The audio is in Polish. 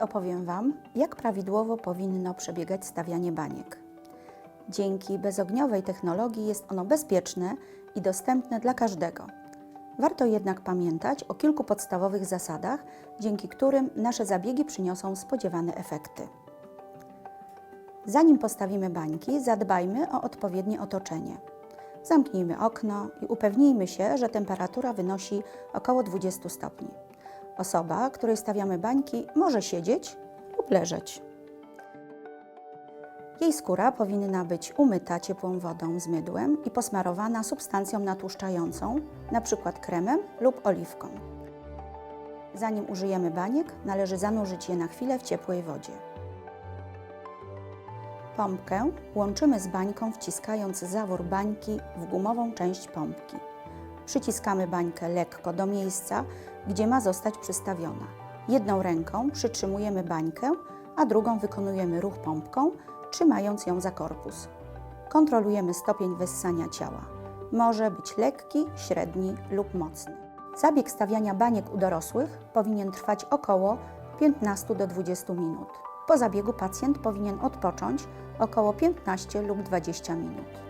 opowiem Wam, jak prawidłowo powinno przebiegać stawianie baniek. Dzięki bezogniowej technologii jest ono bezpieczne i dostępne dla każdego. Warto jednak pamiętać o kilku podstawowych zasadach, dzięki którym nasze zabiegi przyniosą spodziewane efekty. Zanim postawimy bańki, zadbajmy o odpowiednie otoczenie. Zamknijmy okno i upewnijmy się, że temperatura wynosi około 20 stopni. Osoba, której stawiamy bańki, może siedzieć lub leżeć. Jej skóra powinna być umyta ciepłą wodą z mydłem i posmarowana substancją natłuszczającą, np. kremem lub oliwką. Zanim użyjemy baniek, należy zanurzyć je na chwilę w ciepłej wodzie. Pompkę łączymy z bańką, wciskając zawór bańki w gumową część pompki. Przyciskamy bańkę lekko do miejsca, gdzie ma zostać przystawiona. Jedną ręką przytrzymujemy bańkę, a drugą wykonujemy ruch pompką, trzymając ją za korpus. Kontrolujemy stopień wessania ciała. Może być lekki, średni lub mocny. Zabieg stawiania baniek u dorosłych powinien trwać około 15 do 20 minut. Po zabiegu pacjent powinien odpocząć około 15 lub 20 minut.